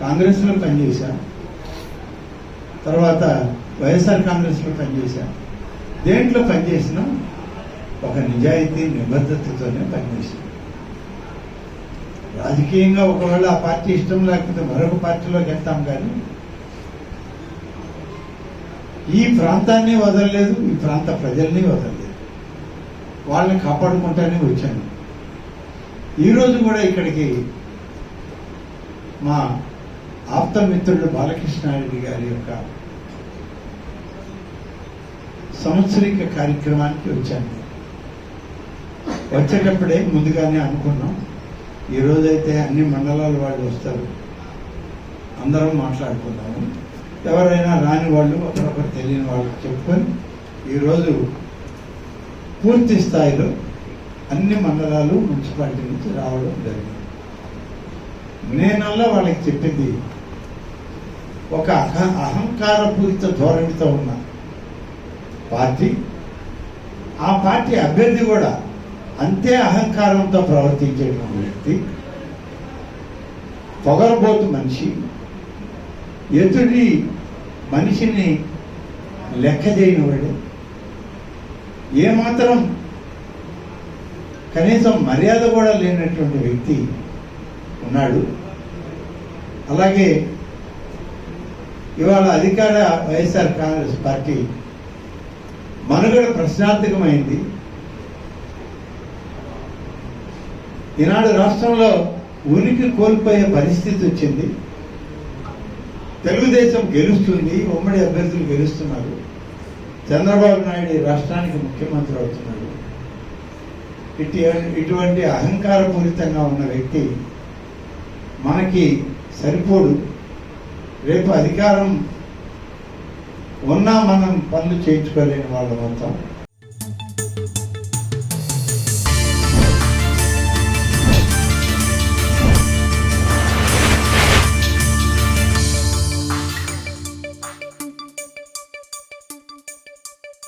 కాంగ్రెస్లో పనిచేశా. తర్వాత వైఎస్ఆర్ కాంగ్రెస్లో పనిచేశా. దేంట్లో పనిచేసినా? ఒక నిజాయితీ నిబద్ధతతోనే పనిచేశాను రాజకీయంగా ఒకవేళ ఆ పార్టీ ఇష్టం లేకపోతే మరొక పార్టీలోకి వెళ్తాం కానీ ఈ ప్రాంతాన్ని వదలలేదు ఈ ప్రాంత ప్రజల్ని వదలలేదు. వాళ్ళని కాపాడుకుంటానే వచ్చాను. ఈరోజు కూడా ఇక్కడికి మా ఆప్తమిత్రుడు బాలకృష్ణారెడ్డి గారి యొక్క సంవత్సరిక కార్యక్రమానికి వచ్చాను. వచ్చేటప్పుడే ముందుగానే అనుకున్నాం. ఈ రోజైతే అన్ని మండలాల వాళ్ళు వస్తారు. అందరం మాట్లాడుకున్నాము ఎవరైనా రాని వాళ్ళు ఒకరొకరు తెలియని వాళ్ళు చెప్పుకొని ఈరోజు పూర్తి స్థాయిలో అన్ని మండలాలు మున్సిపాలిటీ నుంచి రావడం జరిగింది. నేనల్లా వాళ్ళకి చెప్పింది ఒక అహ అహంకారపూరిత ధోరణితో ఉన్న పార్టీ ఆ పార్టీ అభ్యర్థి కూడా అంతే అహంకారంతో ప్రవర్తించేటువంటి వ్యక్తి పొగరబోతు మనిషి ఎదుటి మనిషిని లెక్క చేయనివాడు ఏమాత్రం కనీసం మర్యాద కూడా లేనటువంటి వ్యక్తి ఉన్నాడు. అలాగే ఇవాళ అధికార వైఎస్ఆర్ కాంగ్రెస్ పార్టీ మనుగడ ప్రశ్నార్థకమైంది. ఈనాడు రాష్ట్రంలో ఉనికి కోల్పోయే పరిస్థితి వచ్చింది. తెలుగుదేశం గెలుస్తుంది ఉమ్మడి అభ్యర్థులు గెలుస్తున్నారు. చంద్రబాబు నాయుడు రాష్ట్రానికి ముఖ్యమంత్రి అవుతున్నాడు. ఇటు ఇటువంటి అహంకారపూరితంగా ఉన్న వ్యక్తి మనకి సరిపోడు. రేపు అధికారం ఉన్నా మనం పనులు చేయించుకోలేని వాళ్ళ మొత్తం